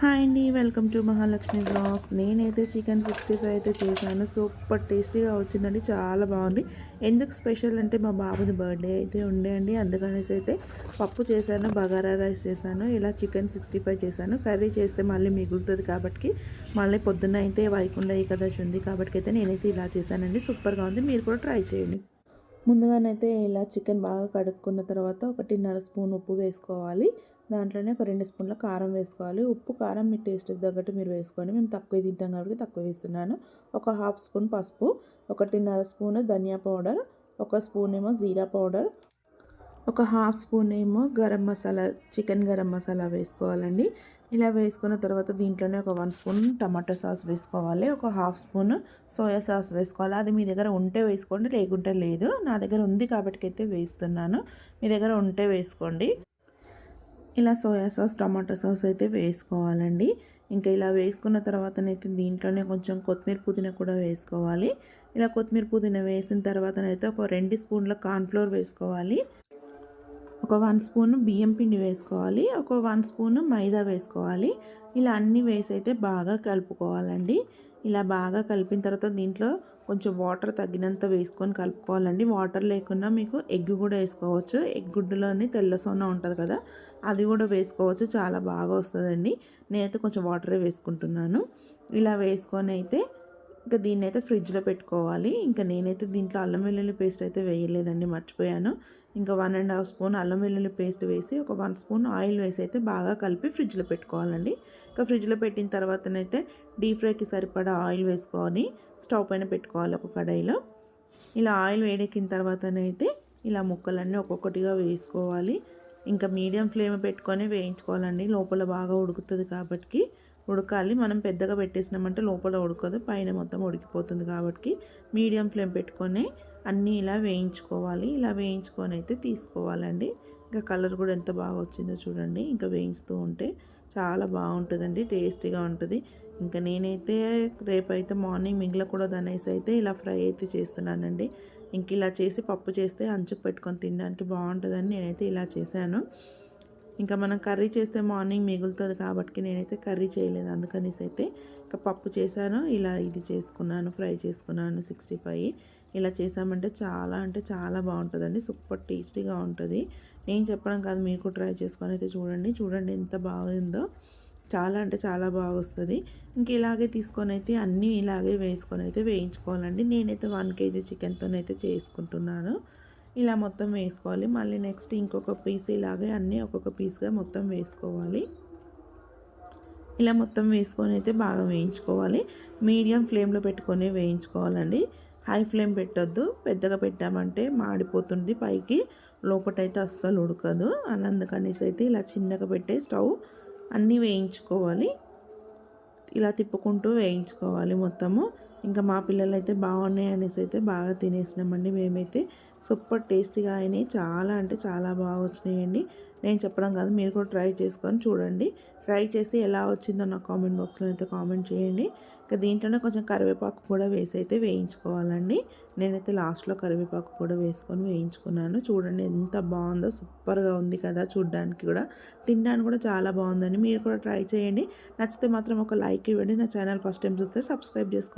Hi అండి welcome to Mahalakshmi blog నేనైతే chicken sixty five అయితే చేశాను. సూపర్ టేస్టీగా వచ్చిందండి. చాలా బాగుంది. ఎందుకు స్పెషల్ అంటే మా బాబుది బర్త్డే అయితే ఉండే అండి. అందుకనేసి అయితే పప్పు చేశాను బగారా రైస్ చేశాను ఇలా చికెన్ సిక్స్టీ ఫైవ్ చేశాను. కర్రీ చేస్తే మళ్ళీ మిగులుతుంది కాబట్టి మళ్ళీ పొద్దున్న అయితే వైకుంఠ ఏకాదశి ఉంది కాబట్టి అయితే నేనైతే ఇలా చేశానండి. సూపర్గా ఉంది. మీరు కూడా ట్రై చేయండి. ముందుగానైతే ఇలా చికెన్ బాగా కడుక్కున్న తర్వాత ఒకటిన్నర స్పూన్ ఉప్పు వేసుకోవాలి. దాంట్లోనే ఒక రెండు స్పూన్ల కారం వేసుకోవాలి. ఉప్పు కారం మీ టేస్ట్కి తగ్గట్టు మీరు వేసుకోండి. మేము తక్కువ తింటాం కాబట్టి తక్కువ వేస్తున్నాను. ఒక హాఫ్ స్పూన్ పసుపు ఒకటిన్నర స్పూన్ ధనియా పౌడర్ ఒక స్పూన్ ఏమో జీరా పౌడర్ ఒక హాఫ్ స్పూన్ ఏమో గరం మసాలా చికెన్ గరం మసాలా వేసుకోవాలండి. ఇలా వేసుకున్న తర్వాత దీంట్లోనే ఒక వన్ స్పూన్ టమాటో సాస్ వేసుకోవాలి. ఒక హాఫ్ స్పూన్ సోయా సాస్ వేసుకోవాలి. అది మీ దగ్గర ఉంటే వేసుకోండి లేకుంటే లేదు. నా దగ్గర ఉంది కాబట్టి అయితే వేస్తున్నాను. మీ దగ్గర ఉంటే వేసుకోండి. ఇలా సోయా సాస్ టమాటో సాస్ అయితే వేసుకోవాలండి. ఇంకా ఇలా వేసుకున్న తర్వాతనైతే దీంట్లోనే కొంచెం కొత్తిమీర పుదీనా కూడా వేసుకోవాలి. ఇలా కొత్తిమీర పుదీనా వేసిన తర్వాతనైతే ఒక రెండు స్పూన్ల కార్న్ఫ్లోర్ వేసుకోవాలి. ఒక వన్ స్పూన్ బియ్యం పిండి వేసుకోవాలి ఒక వన్ స్పూన్ మైదా వేసుకోవాలి. ఇలా అన్నీ వేసి అయితే బాగా కలుపుకోవాలండి. ఇలా బాగా కలిపిన తర్వాత దీంట్లో కొంచెం వాటర్ తగ్గినంత వేసుకొని కలుపుకోవాలండి. వాటర్ లేకుండా మీకు ఎగ్ కూడా వేసుకోవచ్చు. ఎగ్ గుడ్డులోని తెల్ల సొన్న ఉంటుంది కదా అది కూడా వేసుకోవచ్చు. చాలా బాగా వస్తుందండి. నేనైతే కొంచెం వాటరే వేసుకుంటున్నాను. ఇలా వేసుకొని అయితే ఇంకా దీన్ని అయితే ఫ్రిడ్జ్లో పెట్టుకోవాలి. ఇంకా నేనైతే దీంట్లో అల్లం వెల్లుల్లి పేస్ట్ అయితే వేయలేదండి మర్చిపోయాను. ఇంకా వన్ అండ్ హాఫ్ స్పూన్ అల్లం వెల్లుల్లి పేస్ట్ వేసి ఒక వన్ స్పూన్ ఆయిల్ వేసి అయితే బాగా కలిపి ఫ్రిడ్జ్లో పెట్టుకోవాలండి. ఇంకా ఫ్రిడ్జ్లో పెట్టిన తర్వాతనైతే డీప్ ఫ్రైకి సరిపడా ఆయిల్ వేసుకొని స్టవ్ పైన పెట్టుకోవాలి ఒక కడాయిలో. ఇలా ఆయిల్ వేడెక్కిన తర్వాతనైతే ఇలా ముక్కలన్నీ ఒక్కొక్కటిగా వేసుకోవాలి. ఇంకా మీడియం ఫ్లేమ్ పెట్టుకొని వేయించుకోవాలండి. లోపల బాగా ఉడుకుతుంది కాబట్టి ఉడకాలి. మనం పెద్దగా పెట్టేసినామంటే లోపల ఉడకదు. పైన మొత్తం ఉడికిపోతుంది కాబట్టి మీడియం ఫ్లేమ్ పెట్టుకొని అన్నీ ఇలా వేయించుకోవాలి. ఇలా వేయించుకొని అయితే తీసుకోవాలండి. ఇంకా కలర్ కూడా ఎంత బాగా వచ్చిందో చూడండి. ఇంకా వేయిస్తూ ఉంటే చాలా బాగుంటుందండి. టేస్టీగా ఉంటుంది. ఇంకా నేనైతే రేపైతే మార్నింగ్ మిగిలకూడదు అనేసి అయితే ఇలా ఫ్రై అయితే చేస్తున్నానండి. ఇంక ఇలా చేసి పప్పు చేస్తే అంచుకు పెట్టుకొని తినడానికి బాగుంటుందని నేనైతే ఇలా చేశాను. ఇంకా మనం కర్రీ చేస్తే మార్నింగ్ మిగులుతుంది కాబట్టి నేనైతే కర్రీ చేయలేదు. అందుకనేసి అయితే ఇంకా పప్పు చేశాను ఇలా ఇది చేసుకున్నాను ఫ్రై చేసుకున్నాను సిక్స్టీ ఫైవ్. ఇలా చేసామంటే చాలా అంటే చాలా బాగుంటుందండి సూపర్ టేస్టీగా ఉంటుంది. నేను చెప్పడం కాదు మీరు ట్రై చేసుకొని అయితే చూడండి. చూడండి ఎంత బాగుందో. చాలా అంటే చాలా బాగా వస్తుంది ఇంక ఇలాగే తీసుకొని అయితే అన్నీ ఇలాగే వేసుకొని అయితే వేయించుకోవాలండి. నేనైతే వన్ కేజీ చికెన్తోనైతే చేసుకుంటున్నాను. ఇలా మొత్తం వేసుకోవాలి. మళ్ళీ నెక్స్ట్ ఇంకొక పీస్ ఇలాగే అన్నీ ఒక్కొక్క పీస్గా మొత్తం వేసుకోవాలి. ఇలా మొత్తం వేసుకొని అయితే బాగా వేయించుకోవాలి. మీడియం ఫ్లేమ్లో పెట్టుకొని వేయించుకోవాలండి. హై ఫ్లేమ్ పెట్టొద్దు. పెద్దగా పెట్టామంటే మాడిపోతుంది పైకి. లోపటైతే అస్సలు ఉడకదు. అని అందుకనేసి అయితే ఇలా చిన్నగా పెట్టే స్టవ్ అన్నీ వేయించుకోవాలి. ఇలా తిప్పుకుంటూ వేయించుకోవాలి మొత్తము. ఇంకా మా పిల్లలు అయితే బాగున్నాయి అనేసి అయితే బాగా తినేసినామండి. మేమైతే సూపర్ టేస్టీగా అయినాయి. చాలా అంటే చాలా బాగా వచ్చినాయండి. నేను చెప్పడం కాదు మీరు కూడా ట్రై చేసుకొని చూడండి. ట్రై చేసి ఎలా వచ్చిందో నా కామెంట్ బాక్స్లో అయితే కామెంట్ చేయండి. ఇంకా దీంట్లోనే కొంచెం కరివేపాకు కూడా వేసి అయితే వేయించుకోవాలండి. నేనైతే లాస్ట్లో కరివేపాకు కూడా వేసుకొని వేయించుకున్నాను. చూడండి ఎంత బాగుందో సూపర్గా ఉంది కదా చూడడానికి కూడా. తినడానికి కూడా చాలా బాగుందండి. మీరు కూడా ట్రై చేయండి. నచ్చితే మాత్రం ఒక లైక్ ఇవ్వండి. నా ఛానల్ ఫస్ట్ టైం చూస్తే సబ్స్క్రైబ్ చేసుకోండి.